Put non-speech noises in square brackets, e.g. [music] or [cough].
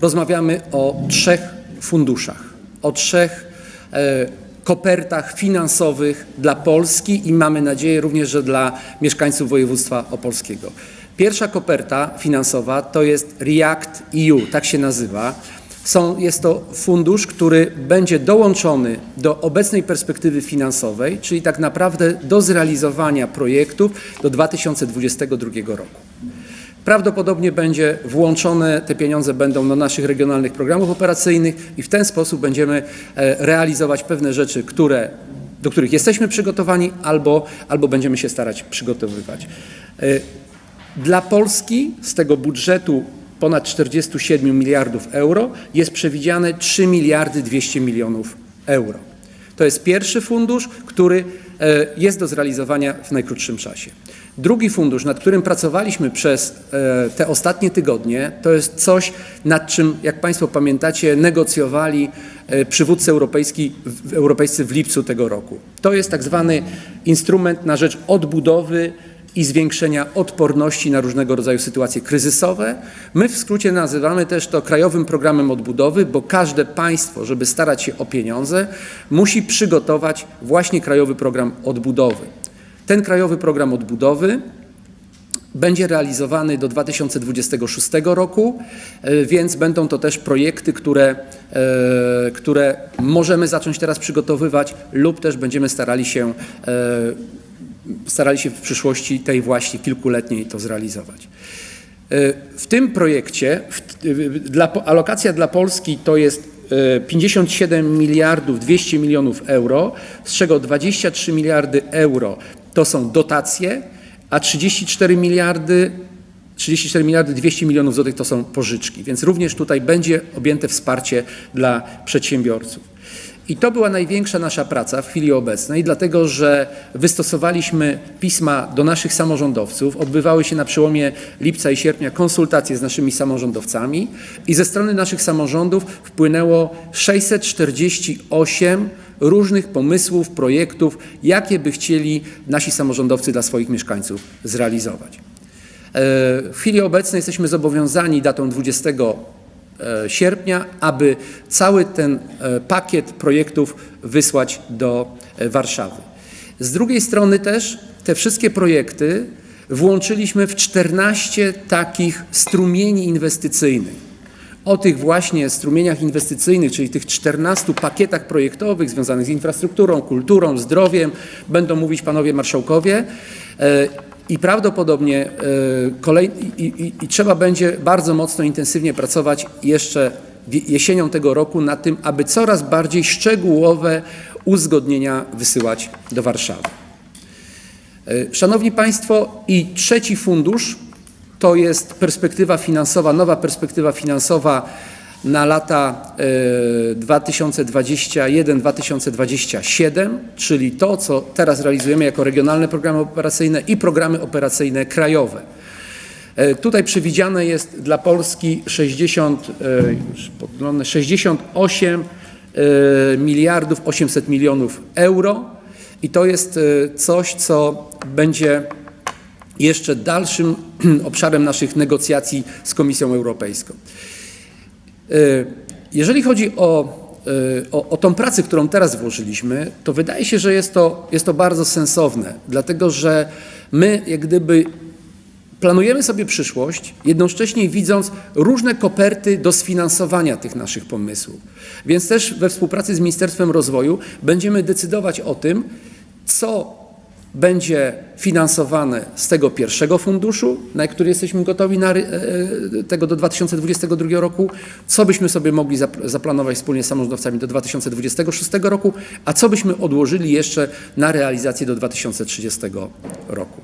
Rozmawiamy o trzech funduszach, o trzech e, kopertach finansowych dla Polski i mamy nadzieję również, że dla mieszkańców województwa opolskiego. Pierwsza koperta finansowa to jest React EU, tak się nazywa. Są, jest to fundusz, który będzie dołączony do obecnej perspektywy finansowej, czyli tak naprawdę do zrealizowania projektów do 2022 roku. Prawdopodobnie będzie włączone, te pieniądze będą do naszych regionalnych programów operacyjnych i w ten sposób będziemy e, realizować pewne rzeczy, które, do których jesteśmy przygotowani albo, albo będziemy się starać przygotowywać. E, Dla Polski z tego budżetu ponad 47 miliardów euro jest przewidziane 3 miliardy 200 milionów euro. To jest pierwszy fundusz, który jest do zrealizowania w najkrótszym czasie. Drugi fundusz, nad którym pracowaliśmy przez e, te ostatnie tygodnie, to jest coś, nad czym, jak Państwo pamiętacie, negocjowali e, przywódcy europejski, europejscy w lipcu tego roku. To jest tak zwany instrument na rzecz odbudowy i zwiększenia odporności na różnego rodzaju sytuacje kryzysowe. My w skrócie nazywamy też to Krajowym Programem Odbudowy, bo każde państwo, żeby starać się o pieniądze, musi przygotować właśnie Krajowy Program Odbudowy. Ten Krajowy Program Odbudowy będzie realizowany do 2026 roku, e, więc będą to też projekty, które, e, które możemy zacząć teraz przygotowywać lub też będziemy starali się, e, starali się w przyszłości tej właśnie kilkuletniej to zrealizować. E, W tym projekcie w, dla, alokacja dla Polski to jest e, 57 miliardów 200 milionów euro, z czego 23 miliardy euro to są dotacje, a 34 miliardy 34 miliardy 200 milionów złotych to są pożyczki, więc również tutaj będzie objęte wsparcie dla przedsiębiorców. I to była największa nasza praca w chwili obecnej, dlatego że wystosowaliśmy pisma do naszych samorządowców, odbywały się na przełomie lipca i sierpnia konsultacje z naszymi samorządowcami i ze strony naszych samorządów wpłynęło 648 różnych pomysłów, projektów, jakie by chcieli nasi samorządowcy dla swoich mieszkańców zrealizować. E, W chwili obecnej jesteśmy zobowiązani datą 20 e, sierpnia, aby cały ten e, pakiet projektów wysłać do e, Warszawy. Z drugiej strony też te wszystkie projekty włączyliśmy w 14 takich strumieni inwestycyjnych. O tych właśnie strumieniach inwestycyjnych, czyli tych 14 pakietach projektowych związanych z infrastrukturą, kulturą, zdrowiem, będą mówić panowie marszałkowie. I prawdopodobnie e, kolej, i, i, i trzeba będzie bardzo mocno, intensywnie pracować jeszcze jesienią tego roku nad tym, aby coraz bardziej szczegółowe uzgodnienia wysyłać do Warszawy. E, Szanowni Państwo, i trzeci fundusz to jest perspektywa finansowa, nowa perspektywa finansowa na lata e, 2021-2027, czyli to, co teraz realizujemy jako regionalne programy operacyjne i programy operacyjne krajowe. E, Tutaj przewidziane jest dla Polski 60, e, już podglądam, 68 e, miliardów 800 milionów euro i to jest e, coś, co będzie jeszcze dalszym [clears throat] obszarem naszych negocjacji z Komisją Europejską. E, Jeżeli chodzi o, e, o, o tą pracę, którą teraz włożyliśmy, to wydaje się, że jest to, jest to bardzo sensowne, dlatego że my jak gdyby planujemy sobie przyszłość, jednocześnie widząc różne koperty do sfinansowania tych naszych pomysłów. Więc też we współpracy z Ministerstwem Rozwoju będziemy decydować o tym, co będzie finansowane z tego pierwszego funduszu, na który jesteśmy gotowi na, ry- e, tego do 2022 roku, co byśmy sobie mogli zap- zaplanować wspólnie z samorządowcami do 2026 roku, a co byśmy odłożyli jeszcze na realizację do 2030 roku.